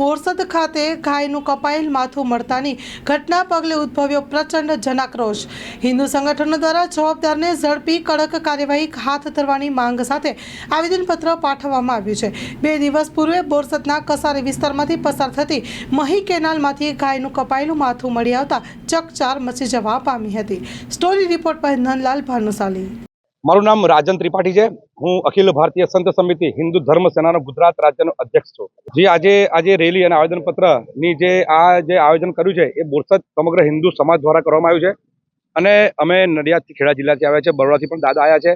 બોરસદ ખાતે ગાયનું કપાયેલ માથું મળતાની ઘટના પગલે ઉદ્ભવ્યો પ્રચંડ જનાક્રોશ. હિન્દુ સંગઠનો દ્વારા જવાબદારને ઝડપી કડક કાર્યવાહી હાથ ધરવાની માંગ સાથે આવેદનપત્ર પાઠવવામાં આવ્યું છે. બે દિવસ પૂર્વે બોરસદના કસારી વિસ્તારમાંથી પસાર થતી મહી કેનાલમાંથી ગાયનું કપાયેલું માથું મળી આવતા ચકચાર મચી જવા પામી હતી. સ્ટોરી રિપોર્ટ પર નંદલાલ ભાનુશાલી. મારું નામ રાજન ત્રિપાઠી છે. હું અખિલ ભારતીય સંત સમિતિ હિન્દુ ધર્મ સેનાનો ગુજરાત રાજ્યનો અધ્યક્ષ છું. જે આજે આજે રેલી અને આવેદનપત્રની જે આ જે આયોજન કર્યું છે, એ બોરસદ સમગ્ર હિન્દુ સમાજ દ્વારા કરવામાં આવ્યું છે. અને અમે નડિયાદથી ખેડા જિલ્લાથી આવ્યા છે, બરોડાથી પણ દાદા આવ્યા છે.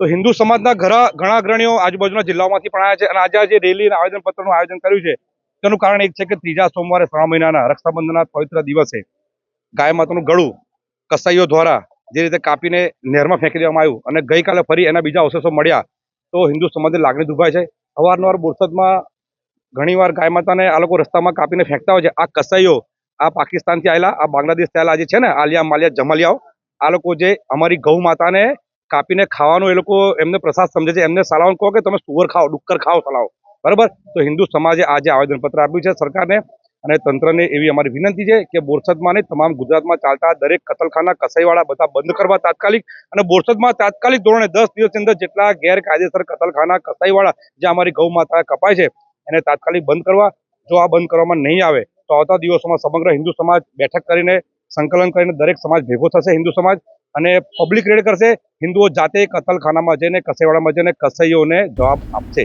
તો હિન્દુ સમાજના ઘણા ઘણા અગ્રણીઓ આજુબાજુના જિલ્લાઓમાંથી પણ આવ્યા છે. અને આજે જે રેલી અને આવેદનપત્રનું આયોજન કર્યું છે. તેનું કારણ એક છે કે ત્રીજા સોમવારે શ્રાવણ મહિનાના રક્ષાબંધનના પવિત્ર દિવસે ગાય માતાનું ગળું કસાઈઓ દ્વારા જે રીતે કાપીને નહેરમાં ફેંકી દેવામાં આવ્યું અને ગઈકાલે ફરી એના બીજા અવશેષો મળ્યા, તો હિન્દુ સમાજની લાગણી દુભાય છે. અવારનવાર બોરસદમાં ઘણીવાર ગાય માતાને આ લોકો રસ્તામાં કાપીને ફેંકતા હોય છે. આ કસાઈઓ આ પાકિસ્તાનથી આવેલા, આ બાંગ્લાદેશથી આવેલા જે છે ને, આલિયા માલિયા જમાલિયાઓ, આ લોકો જે અમારી ગૌ માતાને કાપીને ખાવાનું એ લોકો એમને પ્રસાદ સમજે છે. એમને સલાવન કહો કે તમે સુવર ખાઓ, ડુક્કર ખાઓ સલાવો બરાબર? તો હિન્દુ સમાજે આજે આવેદનપત્ર આપ્યું છે સરકારને. અને તંત્રને એવી અમારી વિનંતી છે કે બોરસદમાં નહીં, તમામ ગુજરાતમાં ચાલતા દરેક કતલખાના, કસાઈવાળા બધા બંધ કરવા તાત્કાલિક અને બોરસદમાં તાત્કાલિક ધોરણે દસ દિવસની અંદર જેટલા ગેરકાયદેસર કતલખાના, કસાઈવાળા જે અમારી ગૌ માતા કપાય છે, એને તાત્કાલિક બંધ કરવા. જો આ બંધ કરવામાં નહીં આવે, તો આવતા દિવસોમાં સમગ્ર હિન્દુ સમાજ બેઠક કરીને, સંકલન કરીને દરેક સમાજ ભેગો થશે હિન્દુ સમાજ અને પબ્લિક રેડ કરશે. હિન્દુઓ જાતે કતલખાનામાં જઈને, કસાઈવાળામાં જઈને કસાઈઓને જવાબ આપશે.